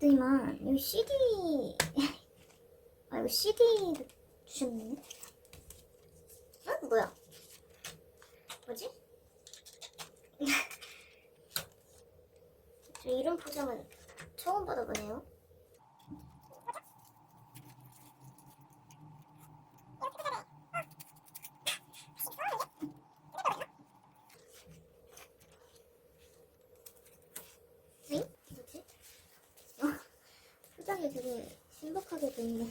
그랬더니만 여기 CD 아 이거 CD 주셨네. 어? 뭐야? 뭐지? 저 이런 포장은 처음 받아보네요. 응? 뭐지? 어, 포장이 되게 신박하게 돼 있네요.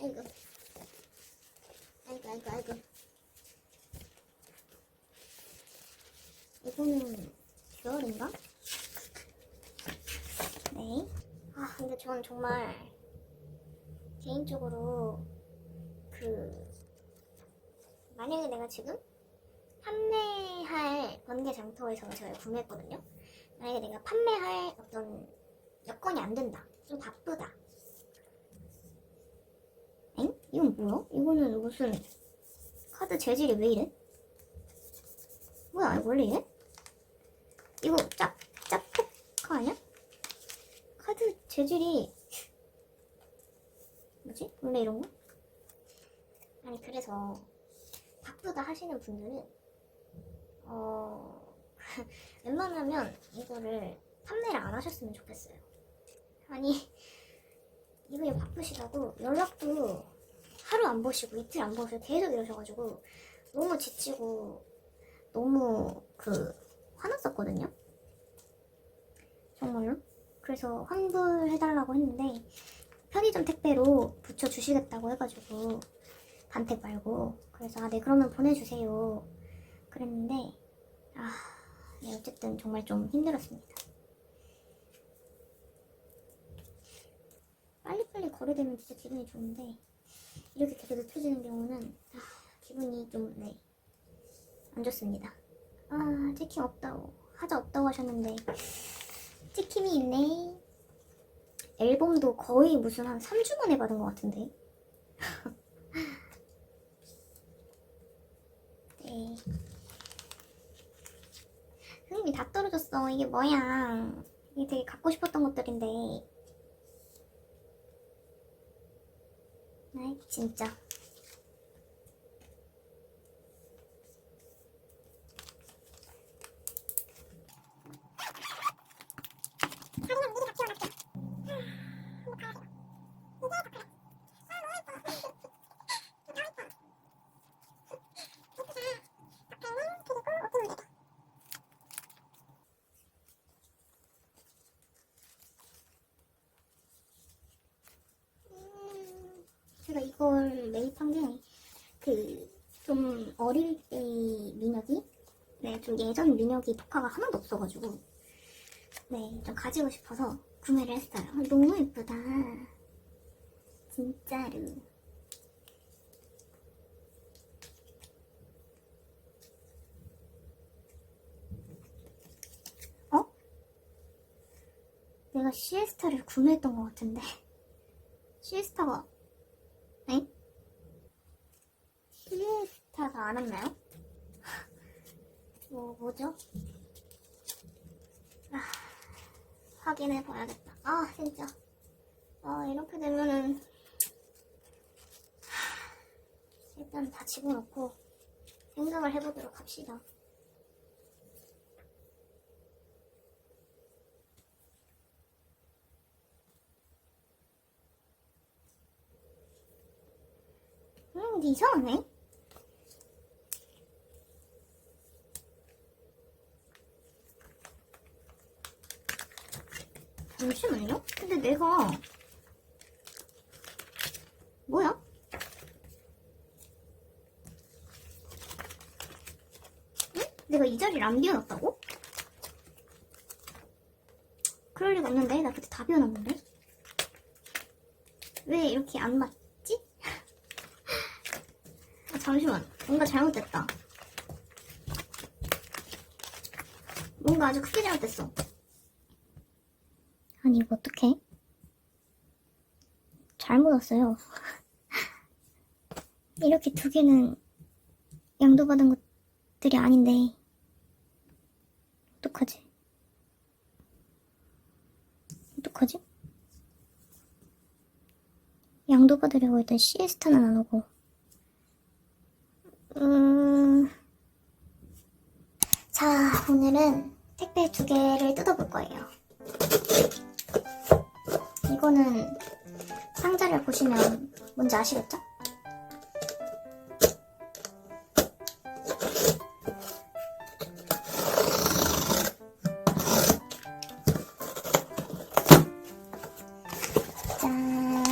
아이고. 아이고, 아이고, 아이고. 이거는 듀얼인가? 네. 아, 근데 전 정말 개인적으로 그 만약에 내가 지금 판매할 번개 장터에서 제가 구매했거든요. 만약에 내가 판매할 어떤 여건이 안 된다. 좀 바쁘다. 엥? 이건 뭐야? 이거는 무슨 카드 재질이 왜 이래? 뭐야, 원래 이래? 이거 짭, 짭포카 아니야? 카드 재질이 뭐지? 원래 이런 거? 아니 그래서 바쁘다 하시는 분들은 어 웬만하면 이거를 판매를 안 하셨으면 좋겠어요. 아니 왜 바쁘시다고 연락도 하루 안 보시고 이틀 안 보시고 계속 이러셔가지고 너무 지치고 너무 그 화났었거든요. 정말로. 그래서 환불해달라고 했는데 편의점 택배로 붙여주시겠다고 해가지고 반택 말고 그래서 아 네 그러면 보내주세요 그랬는데 아 네, 어쨌든 정말 좀 힘들었습니다. 빨리빨리 거래되면 진짜 기분이 좋은데 이렇게 계속 늦춰지는 경우는 아, 기분이 좀 네. 안 좋습니다. 아 치킨 없다고 하자 없다고 하셨는데 치킨이 있네. 앨범도 거의 무슨 한 3주 만에 받은 것 같은데. 네. 흥미 다 떨어졌어. 이게 뭐야. 이게 되게 갖고 싶었던 것들인데. 아이, 진짜. 음, 제가 이걸 매입한 게, 그, 좀 어릴 때 민혁이? 네, 좀 예전 민혁이 포카가 하나도 없어가지고, 네, 좀 가지고 싶어서 구매를 했어요. 아, 너무 예쁘다. 진짜로. 어? 내가 시에스타를 구매했던 것 같은데. 시에스타가, 엥? 시에스타가 안 왔나요? 뭐, 뭐죠? 아, 확인해 봐야겠다. 아, 진짜. 아, 이렇게 되면은, 하, 일단 다 집어넣고 생각을 해보도록 합시다. 음, 이상하네. 잠시만요. 근데 내가 뭐야? 응? 내가 이 자리를 안 비워놨다고? 그럴 리가 없는데 나 그때 다 비워놨는데 왜 이렇게 안 맞지? 아, 잠시만 뭔가 잘못됐다. 뭔가 아주 크게 잘못됐어. 아니 이거 어떡해? 잘못 왔어요. 이렇게 두 개는 양도받은 것들이 아닌데 어떡하지? 어떡하지? 양도 받으려고 했던 시에스타는 안 오고. 음. 자, 오늘은 택배 두 개를 뜯어볼 거예요. 이거는 상자를 보시면 뭔지 아시겠죠? 짠.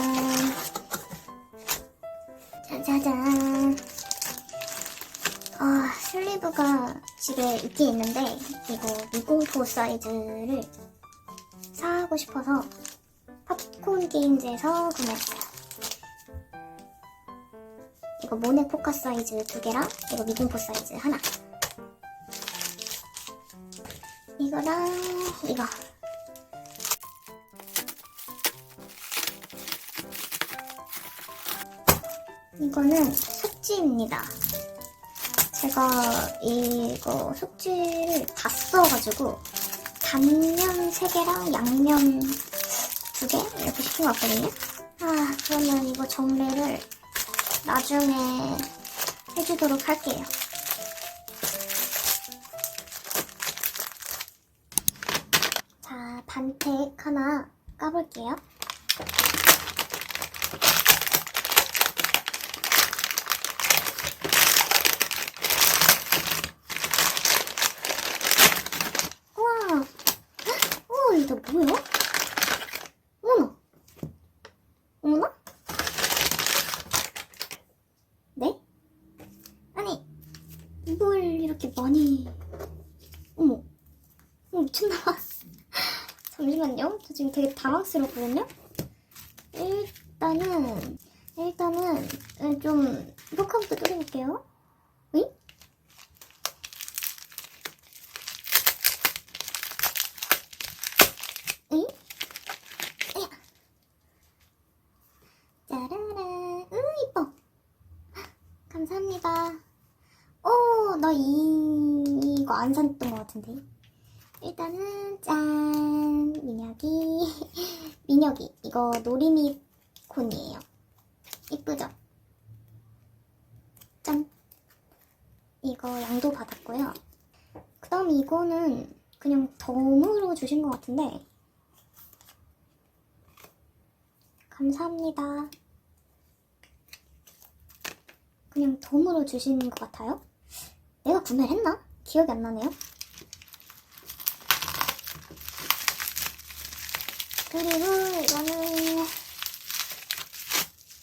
짜자잔. 아, 슬리브가 집에 있긴 있는데, 이거 미공포 사이즈를 사고 싶어서 팝콘 게임즈에서 구매했어요. 이거 모네 포카 사이즈 두 개랑 이거 미공포 사이즈 하나. 이거랑 이거. 이거는 속지입니다. 제가 이거 속지를 다 써가지고 단면 3개랑 양면 2개 이렇게 시킨 것 같거든요. 아 그러면 이거 정리를 나중에 해주도록 할게요. 자 반택 하나 까볼게요. 우와, 우와 이거 뭐야? 어머나, 어머나? 네? 아니 이걸 이렇게 많이 어머, 어머 미쳤나봐. 잠시만요, 저 지금 되게 당황스럽거든요. 일단은 일단은 좀 포카부터 뜯어볼게요. 응? 응? 짜라란. 응, 이뻐. 감사합니다. 오, 나 이, 이거 안 샀던 것 같은데. 일단은, 짠. 민혁이. 민혁 이. 이거 노리미 콘이에요. 이쁘죠? 짠. 이거 양도 받았고요. 그 다음 이거는 그냥 덤으로 주신 것 같은데, 감사합니다. 그냥 덤으로 주신 것 같아요. 내가 구매를 했나? 기억이 안 나네요. 그리고 이거는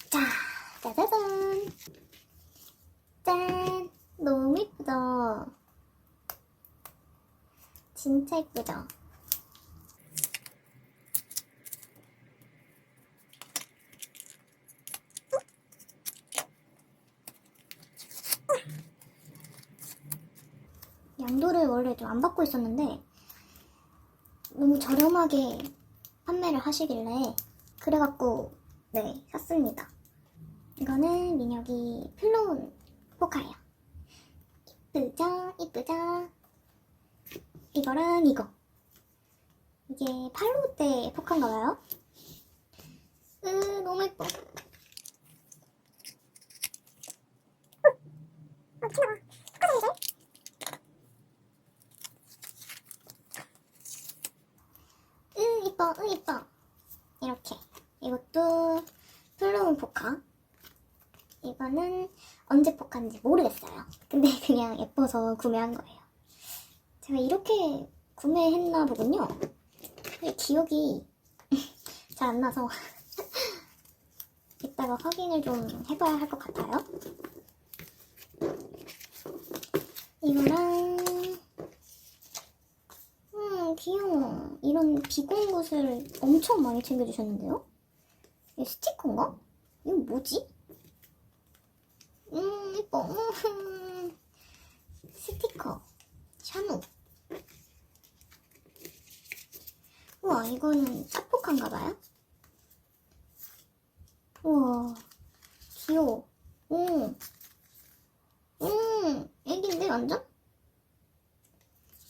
자, 짜자잔. 짠. 너무 예쁘죠? 진짜 예쁘죠? 양도를 원래 좀 안 받고 있었는데 너무 저렴하게 판매를 하시길래 그래갖고 네 샀습니다. 이거는 민혁이 플로운 포카예요. 이쁘죠? 이쁘죠? 이거랑 이거. 이게 팔로우 때 포카인가 봐요. 으 너무 예뻐. 어, 미쳤나봐. 포카 이제 응 이뻐 응 이뻐. 이렇게. 이것도 플로운 포카. 이거는 언제 포카인지 모르겠어요. 근데 그냥 예뻐서 구매한 거예요 제가 이렇게 구매했나 보군요 기억이 잘 안 나서 이따가 확인을 좀 해봐야 할 것 같아요 이거랑 음, 귀여워. 이런 비공 곳을 엄청 많이 챙겨주셨는데요? 이 스티커인가? 이거 뭐지? 음, 이뻐. 음, 스티커. 샤누. 우와, 이거는 짝폭한가봐요? 우와, 귀여워. 오. 음, 애기인데, 완전?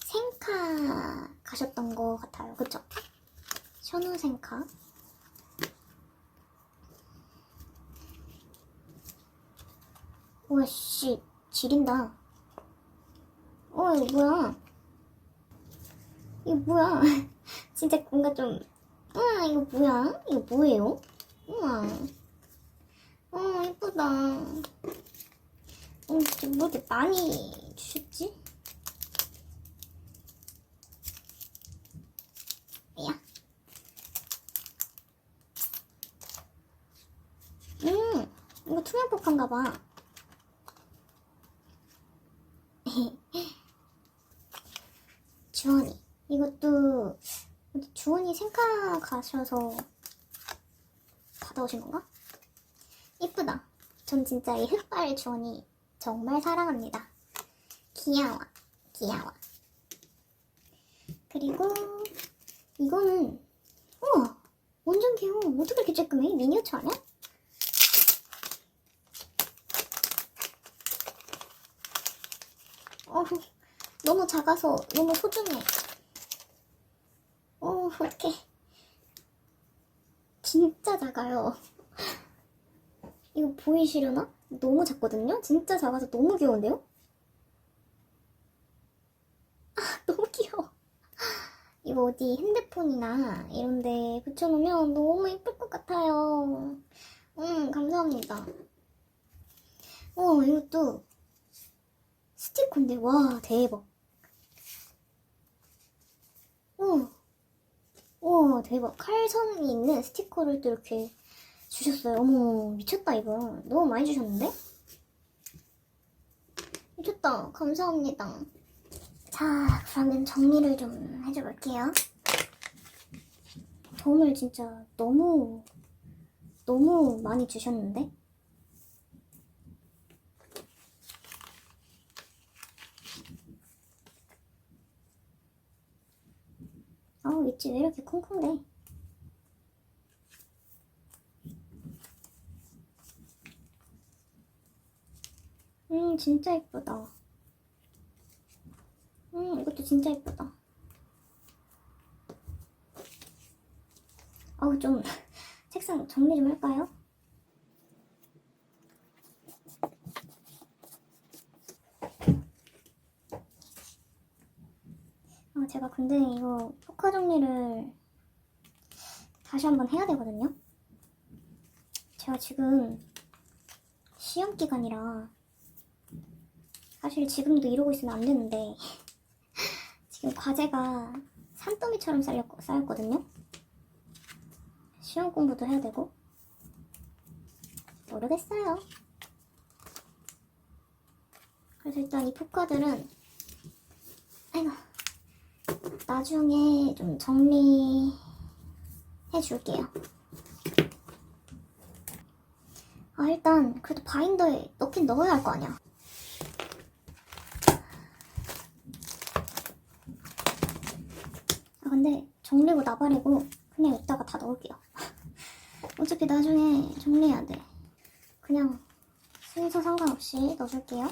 생카 가셨던 것 같아요. 그쵸? 셔누 수영생카. 와씨 지린다. 어 이거 뭐야? 이거 뭐야? 진짜 뭔가 좀. 아 이거 뭐야? 이거 뭐예요? 우와. 어 예쁘다. 어 진짜 뭐 이렇게 많이 주셨지? 야. 음, 이거 투명 포카인가 봐. 주원이. 이것도 어디 주원이 생카 가셔서 받아오신 건가? 이쁘다. 전 진짜 이 흑발 주원이 정말 사랑합니다. 귀여워. 귀여워. 그리고 이거는 우와 완전 귀여워. 어떻게 이렇게 쬐끔해? 미니어처 아니야? 어, 너무 작아서 너무 소중해. 어, 어떡해. 진짜 작아요. 이거 보이시려나? 너무 작거든요? 진짜 작아서 너무 귀여운데요? 아, 너무 귀여워. 이거 어디 핸드폰이나 이런데 붙여놓으면 너무 예쁠 것 같아요. 음, 감사합니다. 어, 이것도 스티커인데, 와, 대박. 어, 와, 대박. 칼선이 있는 스티커를 또 이렇게 주셨어요. 어머, 미쳤다, 이거. 너무 많이 주셨는데? 미쳤다. 감사합니다. 자, 그러면 정리를 좀 해줘볼게요. 도움을 진짜 너무, 너무 많이 주셨는데? 아우, 있지. 왜 이렇게 콩콩대? 음, 진짜 예쁘다. 음, 이것도 진짜 예쁘다. 아우, 좀, 책상 정리 좀 할까요? 아, 제가 근데 이거 포카 정리를 다시 한번 해야 되거든요? 제가 지금 시험 기간이라 사실 지금도 이러고 있으면 안 되는데 지금 과제가 산더미처럼 쌓였, 쌓였거든요. 시험 공부도 해야 되고 모르겠어요. 그래서 일단 이 포카들은 아이고 나중에 좀 정리해 줄게요. 아 일단 그래도 바인더에 넣긴 넣어야 할 거 아니야. 아 근데 정리고 나발이고 그냥 이따가 다 넣을게요. 어차피 나중에 정리해야 돼. 그냥 순서 상관없이 넣어줄게요.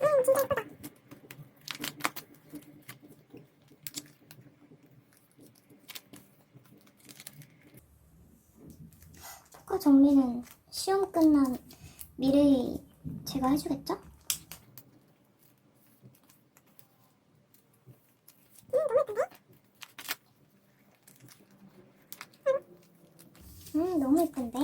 음 진짜 예쁘다. 포카 정리는 시험 끝난 제가 해주겠죠? 음, 너무 예쁜데?